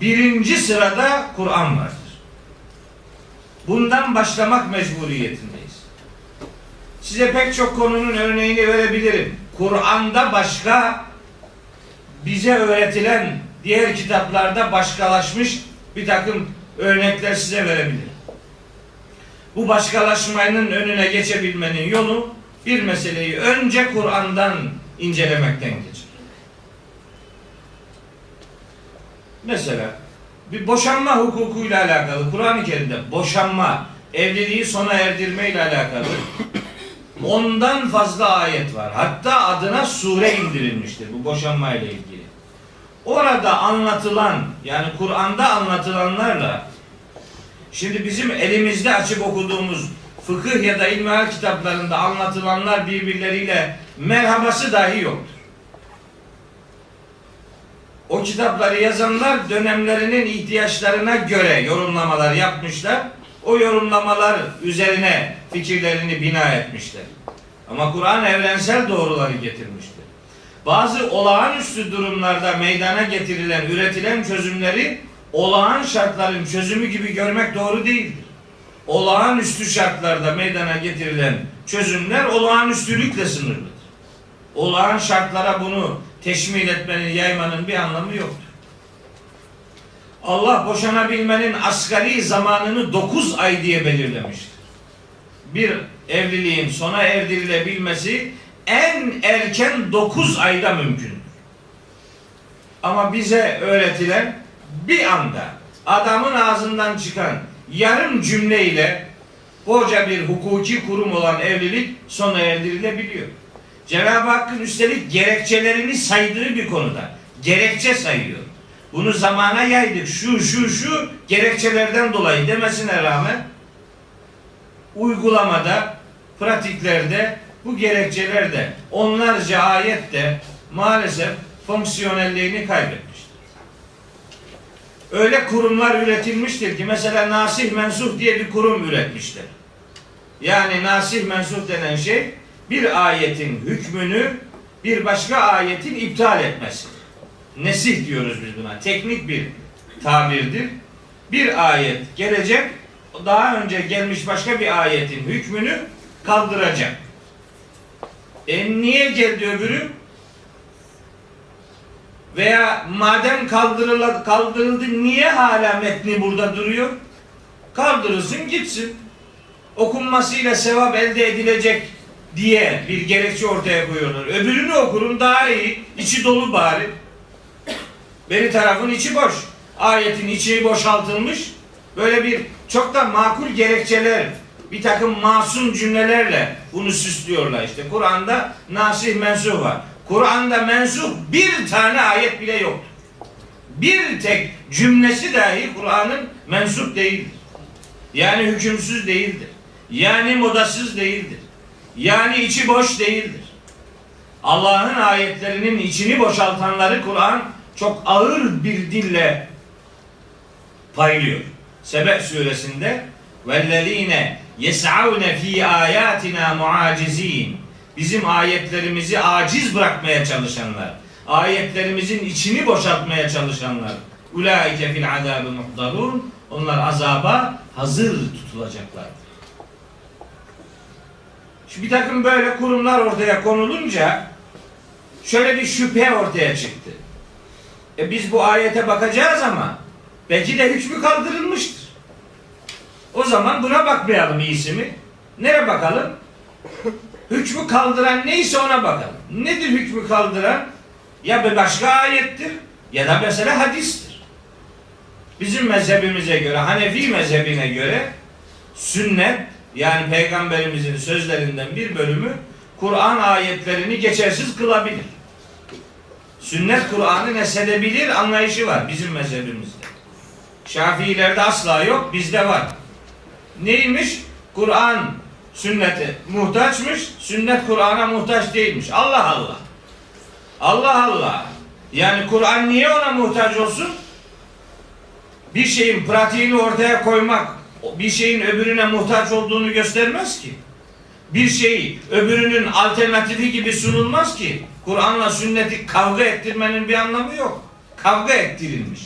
birinci sırada Kur'an vardır. Bundan başlamak mecburiyetindeyiz. Size pek çok konunun örneğini verebilirim. Kur'an'da başka bize öğretilen diğer kitaplarda başkalaşmış bir takım örnekler size verebilirim. Bu başkalaşmanın önüne geçebilmenin yolu bir meseleyi önce Kur'an'dan incelemekten geçer. Mesela bir boşanma hukukuyla alakalı Kur'an-ı Kerim'de boşanma, evliliği sona erdirme ile alakalı ondan fazla ayet var. Hatta adına sure indirilmiştir bu boşanma ile ilgili. Orada anlatılan yani Kur'an'da anlatılanlarla şimdi bizim elimizde açıp okuduğumuz fıkıh ya da ilmihal kitaplarında anlatılanlar birbirleriyle merhabası dahi yoktur. O kitapları yazanlar dönemlerinin ihtiyaçlarına göre yorumlamalar yapmışlar. O yorumlamalar üzerine fikirlerini bina etmişler. Ama Kur'an evrensel doğruları getirmiştir. Bazı olağanüstü durumlarda meydana getirilen, üretilen çözümleri olağan şartların çözümü gibi görmek doğru değildir. Olağanüstü şartlarda meydana getirilen çözümler olağanüstülükle sınırlıdır. Olağan şartlara bunu teşmil etmenin, yaymanın bir anlamı yoktur. Allah boşanabilmenin asgari zamanını 9 ay diye belirlemiştir. Bir evliliğin sona erdirilebilmesi en erken 9 ayda mümkündür. Ama bize öğretilen bir anda adamın ağzından çıkan yarım cümleyle koca bir hukuki kurum olan evlilik sona erdirilebiliyor. Cenab-ı Hakk'ın üstelik gerekçelerini saydığı bir konuda gerekçe sayıyor. Bunu zamana yaydık. Şu şu şu gerekçelerden dolayı demesine rağmen uygulamada, pratiklerde bu gerekçeler de onlarca ayet de maalesef fonksiyonelliğini kaybetmiştir. Öyle kurumlar üretilmiştir ki mesela nasih mensuh diye bir kurum üretmişler. Yani nasih mensuh denen şey bir ayetin hükmünü bir başka ayetin iptal etmesi. Nesih diyoruz biz buna. Teknik bir tabirdir. Bir ayet gelecek, daha önce gelmiş başka bir ayetin hükmünü kaldıracak. E niye geldi öbürü? Veya madem kaldırıldı, kaldırıldı niye hala metni burada duruyor? Kaldırılsın gitsin. Okunmasıyla sevap elde edilecek diye bir gerekçe ortaya koyuyorlar. Öbürünü okurum daha iyi. içi dolu bari. Beni tarafın içi boş. Ayetin içi boşaltılmış. Böyle bir çok da makul gerekçeler, bir takım masum cümlelerle bunu süslüyorlar işte. Kur'an'da nasih mensuh var. Kur'an'da mensuh bir tane ayet bile yoktur. Bir tek cümlesi dahi Kur'an'ın mensup değildir. Yani hükümsüz değildir. Yani modasız değildir. Yani içi boş değildir. Allah'ın ayetlerinin içini boşaltanları Kur'an çok ağır bir dille paylıyor. Sebe suresinde vellezine yes'avne fi ayatina muacizin bizim ayetlerimizi aciz bırakmaya çalışanlar, ayetlerimizin içini boşaltmaya çalışanlar, ulaike fil azabı muhdarun, onlar azaba hazır tutulacaklardır. Şu bir takım böyle kurumlar ortaya konulunca şöyle bir şüphe ortaya çıktı. E biz bu ayete bakacağız ama belki de hükmü kaldırılmıştır. O zaman buna bakmayalım iyisi mi? Nereye bakalım? Hükmü kaldıran neyse ona bakalım. Nedir hükmü kaldıran? Ya bir başka ayettir ya da mesela hadistir. Bizim mezhebimize göre, Hanefi mezhebine göre sünnet yani peygamberimizin sözlerinden bir bölümü Kur'an ayetlerini geçersiz kılabilir. Sünnet Kur'an'ı nesedebilir anlayışı var bizim mezhebimizde. Şafiilerde asla yok, bizde var. Neymiş? Kur'an sünnete muhtaçmış, sünnet Kur'an'a muhtaç değilmiş. Allah Allah. Allah Allah. Yani Kur'an niye ona muhtaç olsun? Bir şeyin pratiğini ortaya koymak, bir şeyin öbürüne muhtaç olduğunu göstermez ki. Bir şey öbürünün alternatifi gibi sunulmaz ki. Kur'an'la sünneti kavga ettirmenin bir anlamı yok. Kavga ettirilmiş.